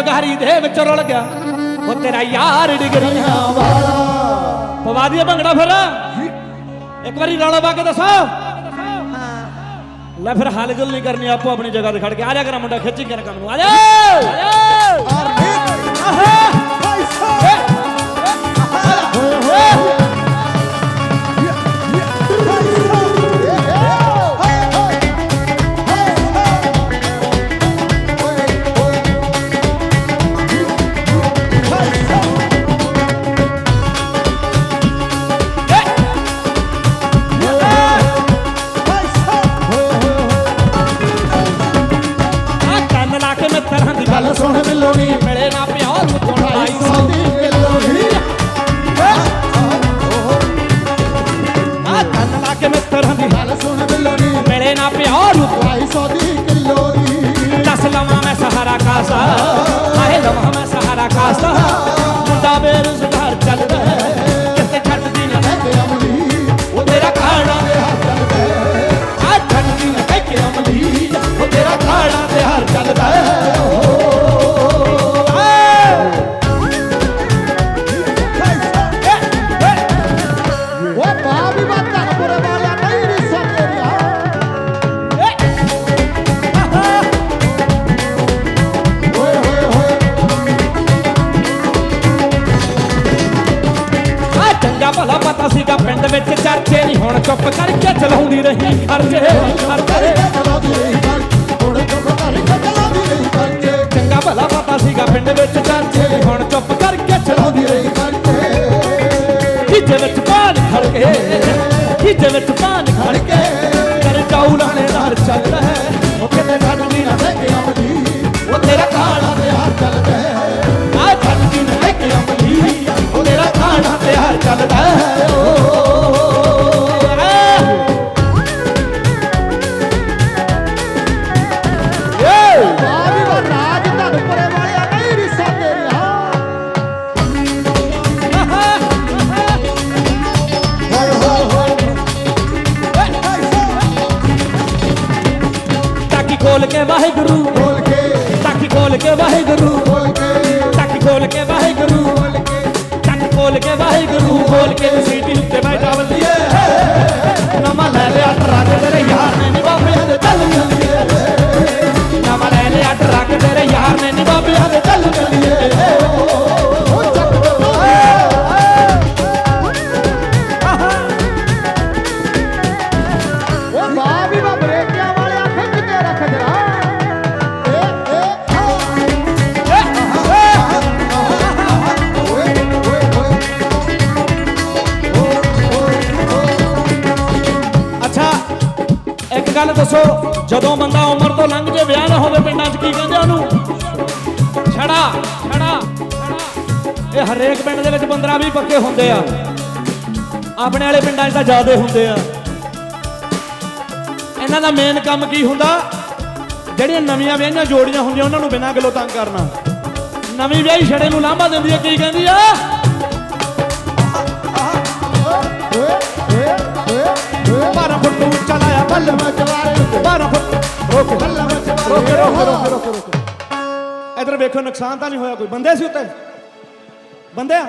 ਜਗਾਰੀ ਦੇ ਵਿੱਚ ਰੁਲ ਗਿਆ ਉਹ ਤੇਰਾ ਯਾਰ ਡਿਗਰੀਆਂ ਵਾਲਾ ਪਵਾ ਦਈਏ ਭੰਗੜਾ ਫਿਰ। ਇੱਕ ਵਾਰੀ ਰੌਲਾ ਪਾ ਕੇ ਦੱਸੋ। ਲੈ ਫਿਰ ਹਾਲ ਗੱਲ ਨਹੀਂ ਕਰਨੀ ਆਪੋ ਆਪਣੀ ਜਗ੍ਹਾ ਤੇ ਖੜ ਕੇ। ਆ ਜਾ ਕਰ ਮੁੰਡਾ ਖਿੱਚੀ ਕਰ ਕੰਮ ਨੂੰ। ਆ ਜਾ। ਆ ਜਾ ਚਰਚੇ ਨਹੀਂ ਹੁਣ ਚੁੱਪ ਕਰਕੇ ਚਲਾਉਂਦੀ ਰਹੀ ਖਰਚੇ ਚੰਗਾ ਭਲਾ ਪਤਾ ਸੀਗਾ ਪਿੰਡ ਵਿੱਚ ਚਰਚੇ ਹੁਣ ਚੁੱਪ ਕਰਕੇ ਚਲਾਉਂਦੀ ਰਹੀ ਖਿੱਚੇ ਵਿੱਚ ਪਾਣ ਖੜ ਕੇ ਖਿੱਚੇ ਵਿੱਚ ਪਾਣ ਖੜ ਕੇ ਟਾਕੀ ਖੋਲ ਕੇ ਵਾਹਿਗੁਰੂ। ਟਾਕੀ ਖੋਲ ਕੇ ਵਾਹਿਗੁਰੂ। ਟਾਕੀ ਖੋਲ ਕੇ ਵਾਹਿਗੁਰੂ। ਟਾਕੀ ਖੋਲ ਕੇ ਵਾਹਿਗੁਰੂ। ਬੋਲ ਕੇ ਸੀਟੀ ਉੱਤੇ ਬੈਠਾ ਬੱਲੀਏ ਨਵਾਂ ਲੈ ਲਿਆ ਟਰੱਕ ਤੇਰੇ ਯਾਰ ਨੇ ਨੀ ਬਾਬਿਆਂ ਦੇ ਚੱਲ ਚੱਲੀਏ ਨਵਾਂ ਲੈ ਲਿਆ ਟਰੱਕ ਤੇਰੇ ਯਾਰ ਨੇ ਨੀ ਬਾਬਿਆਂ ਦੇ ਗੱਲ ਦੱਸੋ ਜਦੋਂ ਬੰਦਾ ਉਮਰ ਤੋਂ ਲੰਘ ਜੇ ਵਿਆਹ ਨਾ ਹੋਵੇ ਪਿੰਡਾਂ 'ਚ ਕੀ ਕਹਿੰਦੇ ਉਹਨੂੰ ਛੜਾ ਛੜਾ ਇਹ ਹਰੇਕ ਪਿੰਡ ਦੇ ਵਿੱਚ 15 20 ਪੱਕੇ ਹੁੰਦੇ ਆ ਆਪਣੇ ਵਾਲੇ ਪਿੰਡਾਂ 'ਚ ਤਾਂ ਜ਼ਿਆਦੇ ਹੁੰਦੇ ਆ ਇਹਨਾਂ ਦਾ ਮੇਨ ਕੰਮ ਕੀ ਹੁੰਦਾ ਜਿਹੜੀਆਂ ਨਵੀਆਂ ਵਿਆਹੀਆਂ ਜੋੜੀਆਂ ਹੁੰਦੀਆਂ ਉਹਨਾਂ ਨੂੰ ਬਿਨਾਂ ਗੱਲੋਂ ਤੰਗ ਕਰਨਾ ਨਵੀਂ ਵਿਆਹੀ ਛੜੇ ਨੂੰ ਲਾਂਭਾ ਦਿੰਦੀ ਹੈ ਕੀ ਕਹਿੰਦੀ ਆ ਭਰ ਫੁੱਟੂ ਚਲਾਇਆ ਬੱਲਵਾ ਇਧਰ ਵੇਖੋ ਨੁਕਸਾਨ ਤਾਂ ਨਹੀਂ ਹੋਇਆ ਕੋਈ। ਬੰਦੇ ਸੀ ਉੱਤੇ? ਬੰਦੇ ਆ?